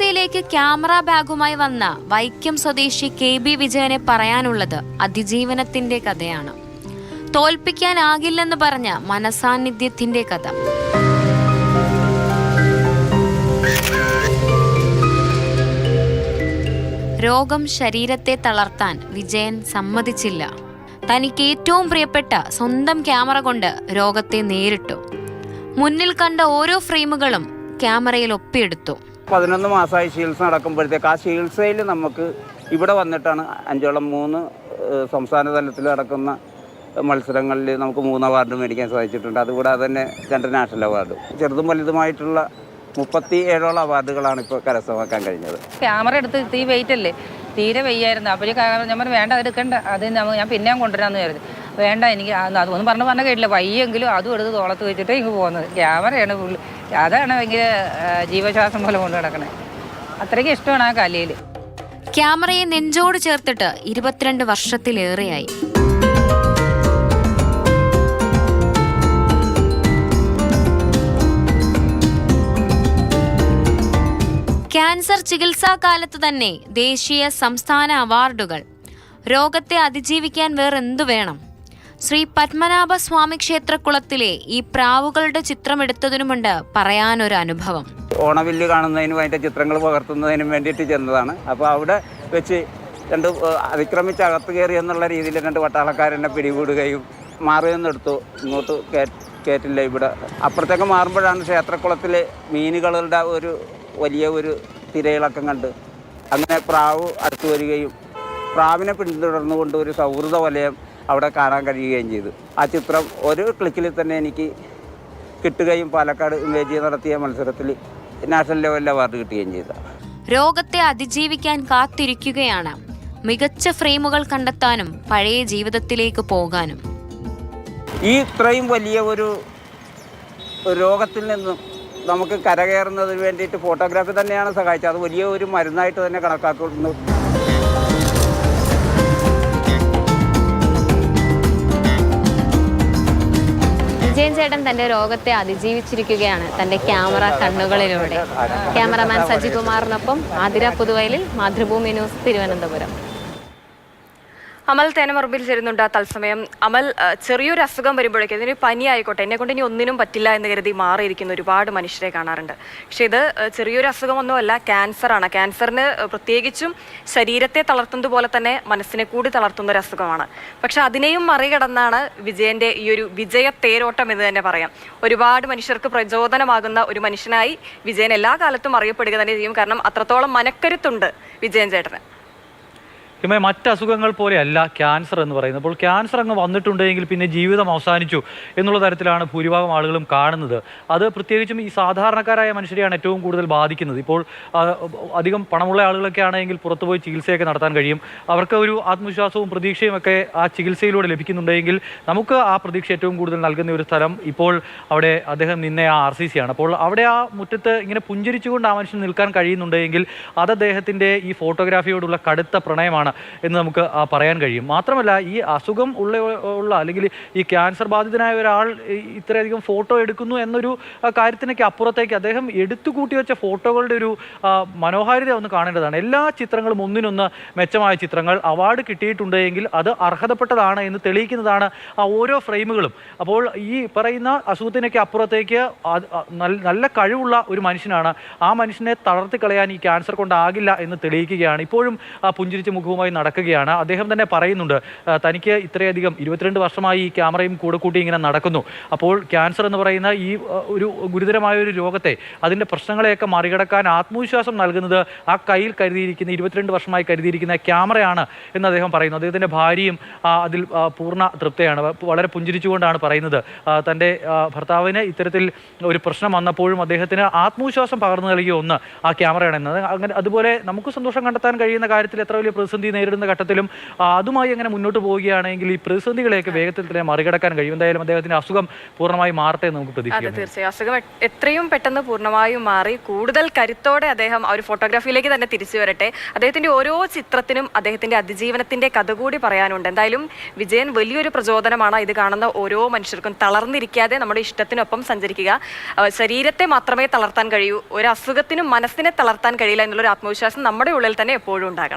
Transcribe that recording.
വീട്ടിലേക്ക് ക്യാമറ ബാഗുമായി വന്ന വൈക്കം സ്വദേശി കെ ബി വിജയനെ പറയാനുള്ളത് അതിജീവനത്തിന്റെ കഥയാണ്. തോൽപ്പിക്കാനാകില്ലെന്ന് പറഞ്ഞ മനസാന്നിധ്യത്തിന്റെ കഥ. രോഗം ശരീരത്തെ തളർത്താൻ വിജയൻ സമ്മതിച്ചില്ല. തനിക്ക് ഏറ്റവും പ്രിയപ്പെട്ട സ്വന്തം ക്യാമറ കൊണ്ട് രോഗത്തെ നേരിട്ടു. മുന്നിൽ കണ്ട ഓരോ ഫ്രെയിമുകളും ക്യാമറയിൽ ഒപ്പിയെടുത്തു. പതിനൊന്ന് മാസമായി ചികിത്സ നടക്കുമ്പോഴത്തേക്ക് ആ ചികിത്സയിൽ നമുക്ക് ഇവിടെ വന്നിട്ടാണ് അഞ്ചോളം മൂന്ന് സംസ്ഥാന തലത്തിൽ നടക്കുന്ന മത്സരങ്ങളിൽ നമുക്ക് മൂന്ന് അവാർഡ് മേടിക്കാൻ സാധിച്ചിട്ടുണ്ട്. അതുകൂടാതെ തന്നെ രണ്ട് നാഷണൽ അവാർഡ് ചെറുതും വലുതുമായിട്ടുള്ള മുപ്പത്തി ഏഴോളം അവാർഡുകളാണ് ഇപ്പോൾ കരസ്ഥമാക്കാൻ കഴിഞ്ഞത്. ക്യാമറ എടുത്ത് തീ വെയിറ്റ് അല്ലേ? തീരെ വെയ്യായിരുന്നു. അപ്പോൾ ഞാൻ വേണ്ട അത് അത് ഞാൻ പിന്നെയും കൊണ്ടുവരാമെന്ന് കരുതി. വേണ്ട എനിക്ക് അത് അതൊന്നും പറഞ്ഞ് പറഞ്ഞ കേട്ടില്ല. വയ്യെങ്കിലും അതും എടുത്ത് തോളത്ത് വെച്ചിട്ട് ഇങ്ങ് പോകുന്നത്. ക്യാമറയാണ് ഫുള്ള്. അതാണ് ഭയങ്കര ജീവശ്വാസം പോലെ കൊണ്ട് നടക്കണേ. അത്രയ്ക്ക് ഇഷ്ടമാണ് ആ കലയിൽ ക്യാമറയെ നെഞ്ചോട് ചേർത്തിട്ട് ഇരുപത്തിരണ്ട് വർഷത്തിലേറെയായി. ക്യാൻസർ ചികിത്സാ കാലത്ത് തന്നെ ദേശീയ സംസ്ഥാന അവാർഡുകൾ. രോഗത്തെ അതിജീവിക്കാൻ വേറെന്തു വേണം? ശ്രീ പത്മനാഭ സ്വാമി ക്ഷേത്രക്കുളത്തിലെ ഈ പ്രാവുകളുടെ ചിത്രം ചിത്രമെടുത്തതിനുമുണ്ട് പറയാനൊരു അനുഭവം ഓണവില്ല് കാണുന്നതിനും അതിന്റെ ചിത്രങ്ങൾ പകർത്തുന്നതിനും വേണ്ടിയിട്ട് ചെന്നതാണ്. അപ്പോൾ അവിടെ വെച്ച് രണ്ട് അതിക്രമിച്ച് അകത്ത് കയറി എന്നുള്ള രീതിയിൽ രണ്ട് പട്ടാളക്കാരെന്നെ പിടികൂടുകയും മാറുകയെന്നെടുത്തു ഇങ്ങോട്ട് കയറ്റില്ല ഇവിടെ. അപ്പുറത്തേക്ക് മാറുമ്പോഴാണ് ക്ഷേത്രക്കുളത്തിലെ മീനുകളുടെ ഒരു വലിയ ഒരു തിരയിളക്കം കണ്ട് അങ്ങനെ പ്രാവ് അടുത്തു വരികയും പ്രാവിനെ പിന്തുടർന്നുകൊണ്ട് ഒരു സൗഹൃദ വലയം അവിടെ കാണാൻ കഴിയുകയും ചെയ്തു. ആ ചിത്രം ഒരു ക്ലിക്കിൽ തന്നെ എനിക്ക് കിട്ടുകയും പാലക്കാട് ഇമേജ് നടത്തിയ മത്സരത്തിൽ നാഷണൽ ലെവലിൽ അവാർഡ് കിട്ടുകയും ചെയ്തു. രോഗത്തെ അതിജീവിക്കാൻ കാത്തിരിക്കുകയാണ്. മികച്ച ഫ്രെയിമുകൾ കണ്ടെത്താനും പഴയ ജീവിതത്തിലേക്ക് പോകാനും. ഈ ഇത്രയും വലിയ ഒരു രോഗത്തിൽ നിന്നും നമുക്ക് കരകയറുന്നതിന് വേണ്ടിയിട്ട് ഫോട്ടോഗ്രാഫി തന്നെയാണ് സഹായിച്ചത്. അത് വലിയ ഒരു മരുന്നായിട്ട് തന്നെ കണക്കാക്കുന്നു. വിജയൻ ചേട്ടൻ തന്റെ രോഗത്തെ അതിജീവിച്ചിരിക്കുകയാണ്. തന്റെ ക്യാമറ കണ്ണുകളിലൂടെ. ക്യാമറമാൻ സജി കുമാറിനൊപ്പം ആതിര പുതുവയലിൽ മാതൃഭൂമി ന്യൂസ് തിരുവനന്തപുരം. അമൽ തേനമറുമ്പിൽ ചേരുന്നുണ്ട് തത്സമയം. അമൽ ചെറിയൊരു അസുഖം വരുമ്പോഴേക്കും ഇതിന് പനി ആയിക്കോട്ടെ എന്നെ കൊണ്ട് ഇനി ഒന്നിനും പറ്റില്ല എന്ന് കരുതി മാറിയിരിക്കുന്ന ഒരുപാട് മനുഷ്യരെ കാണാറുണ്ട്. പക്ഷെ ഇത് ചെറിയൊരു അസുഖമൊന്നുമല്ല ക്യാൻസർ ആണ്. ക്യാൻസറിന് പ്രത്യേകിച്ചും ശരീരത്തെ തളർത്തുന്നതുപോലെ തന്നെ മനസ്സിനെ കൂടി തളർത്തുന്ന ഒരു അസുഖമാണ്. പക്ഷെ അതിനെയും മറികടന്നാണ് വിജയന്റെ ഈ ഒരു വിജയ തേരോട്ടം എന്ന് തന്നെ പറയാം. ഒരുപാട് മനുഷ്യർക്ക് പ്രചോദനമാകുന്ന ഒരു മനുഷ്യനായി വിജയൻ എല്ലാ കാലത്തും അറിയപ്പെടുക തന്നെ ചെയ്യും. കാരണം അത്രത്തോളം മനക്കരുത്തുണ്ട് വിജയൻ ചേട്ടന്. ഇമേ മറ്റ് അസുഖങ്ങൾ പോലെയല്ല ക്യാൻസർ എന്ന് പറയുന്നത്. അപ്പോൾ ക്യാൻസർ അങ്ങ് വന്നിട്ടുണ്ടെങ്കിൽ പിന്നെ ജീവിതം അവസാനിച്ചു എന്നുള്ള തരത്തിലാണ് ഭൂരിഭാഗം ആളുകളും കാണുന്നത്. അത് പ്രത്യേകിച്ചും ഈ സാധാരണക്കാരായ മനുഷ്യരെയാണ് ഏറ്റവും കൂടുതൽ ബാധിക്കുന്നത്. ഇപ്പോൾ അധികം പണമുള്ള ആളുകളൊക്കെ ആണെങ്കിൽ പുറത്തുപോയി ചികിത്സയൊക്കെ നടത്താൻ കഴിയും. അവർക്ക് ഒരു ആത്മവിശ്വാസവും പ്രതീക്ഷയും ഒക്കെ ആ ചികിത്സയിലൂടെ ലഭിക്കുന്നുണ്ടെങ്കിൽ നമുക്ക് ആ പ്രതീക്ഷ ഏറ്റവും കൂടുതൽ നൽകുന്ന ഒരു സ്ഥലം ഇപ്പോൾ അവിടെ അദ്ദേഹം നിന്ന ആ ആർ സി സി ആണ്. അപ്പോൾ അവിടെ ആ മുറ്റത്ത് ഇങ്ങനെ പുഞ്ചിരിച്ചുകൊണ്ട് ആ മനുഷ്യൻ നിൽക്കാൻ കഴിയുന്നുണ്ടെങ്കിൽ അത് അദ്ദേഹത്തിന്റെ ഈ ഫോട്ടോഗ്രാഫിയോടുള്ള കടുത്ത പ്രണയമാണ്. എന്ന് നമുക്ക് പറയാൻ കഴിയും. മാത്രമല്ല ഈ അസുഖം ഉള്ള ഉള്ള അല്ലെങ്കിൽ ഈ ക്യാൻസർ ബാധിതനായ ഒരാൾ ഇത്രയധികം ഫോട്ടോ എടുക്കുന്നു എന്നൊരു കാര്യത്തിനൊക്കെ അപ്പുറത്തേക്ക് അദ്ദേഹം എടുത്തു കൂട്ടി വെച്ച ഫോട്ടോകളുടെ ഒരു മനോഹാരിത ഒന്ന് കാണേണ്ടതാണ്. എല്ലാ ചിത്രങ്ങളും ഒന്നിനൊന്ന് മെച്ചമായ ചിത്രങ്ങൾ അവാർഡ് കിട്ടിയിട്ടുണ്ട് എങ്കിൽ അത് അർഹതപ്പെട്ടതാണ് എന്ന് തെളിയിക്കുന്നതാണ് ആ ഓരോ ഫ്രെയിമുകളും. അപ്പോൾ ഈ പറയുന്ന അസുഖത്തിനൊക്കെ അപ്പുറത്തേക്ക് നല്ല- കഴിവുള്ള ഒരു മനുഷ്യനാണ്. ആ മനുഷ്യനെ തളർത്തി കളയാൻ ഈ ക്യാൻസർ കൊണ്ടാകില്ല എന്ന് തെളിയിക്കുകയാണ്. ഇപ്പോഴും ആ പുഞ്ചിരിച്ച മുഖവുമായി നടക്കുകയാണ്. അദ്ദേഹം തന്നെ പറയുന്നുണ്ട് തനിക്ക് ഇത്രയധികം ഇരുപത്തിരണ്ട് വർഷമായി ഈ ക്യാമറയും കൂടെ കൂട്ടി ഇങ്ങനെ നടക്കുന്നു. അപ്പോൾ ക്യാൻസർ എന്ന് പറയുന്ന ഈ ഒരു ഗുരുതരമായ ഒരു രോഗത്തെ അതിന്റെ പ്രശ്നങ്ങളെയൊക്കെ മറികടക്കാൻ ആത്മവിശ്വാസം നൽകുന്നത് ആ കയ്യിൽ കരുതിയിരിക്കുന്ന ഇരുപത്തിരണ്ട് വർഷമായി കരുതിയിരിക്കുന്ന ക്യാമറയാണ് എന്ന് അദ്ദേഹം പറയുന്നു. അദ്ദേഹത്തിന്റെ ഭാര്യയും അതിൽ പൂർണ തൃപ്തയാണ്. വളരെ പുഞ്ചിരിച്ചുകൊണ്ടാണ് പറയുന്നത്. തന്റെ ഭർത്താവിന് ഇത്തരത്തിൽ ഒരു പ്രശ്നം വന്നപ്പോഴും അദ്ദേഹത്തിന് ആത്മവിശ്വാസം പകർന്നു നൽകിയ ഒന്ന് ആ ക്യാമറയാണ് എന്നത് അങ്ങനെ അതുപോലെ നമുക്ക് സന്തോഷം കണ്ടെത്താൻ കഴിയുന്ന കാര്യത്തിൽ എത്ര വലിയ പ്രതിസന്ധി പ്രതിസന്ധി നേരിടുന്ന ഘട്ടത്തിലും അതുമായി അങ്ങനെ മുന്നോട്ട് പോവുകയാണെങ്കിൽ ഈ പ്രതിസന്ധികളെയൊക്കെ വേഗത്തിൽ തന്നെ മറികടക്കാൻ കഴിയും. എന്തായാലും അദ്ദേഹത്തിന്റെ അസുഖം പൂർണമായി മാറട്ടെ എന്ന് നമുക്ക് പ്രതീക്ഷിക്കാം. തീർച്ചയായും. അസുഖം എത്രയും പെട്ടെന്ന് പൂർണമായും മാറി. കൂടുതൽ കരുത്തോടെ അദ്ദേഹം ആ ഒരു ഫോട്ടോഗ്രാഫിയിലേക്ക് തന്നെ തിരിച്ചു വരട്ടെ. അദ്ദേഹത്തിന്റെ ഓരോ ചിത്രത്തിനും അദ്ദേഹത്തിന്റെ അതിജീവനത്തിന്റെ കഥ കൂടി പറയാനുണ്ട്. എന്തായാലും വിജയൻ വലിയൊരു പ്രചോദനമാണ് ഇത് കാണുന്ന ഓരോ മനുഷ്യർക്കും തളർന്നിരിക്കാതെ നമ്മുടെ ഇഷ്ടത്തിനൊപ്പം സഞ്ചരിക്കുക. ശരീരത്തെ മാത്രമേ തളർത്താൻ കഴിയൂ. ഒരു അസുഖത്തിനും മനസ്സിനെ തളർത്താൻ കഴിയില്ല എന്നുള്ളൊരു ആത്മവിശ്വാസം നമ്മുടെ ഉള്ളിൽ തന്നെ എപ്പോഴും ഉണ്ടാകണം.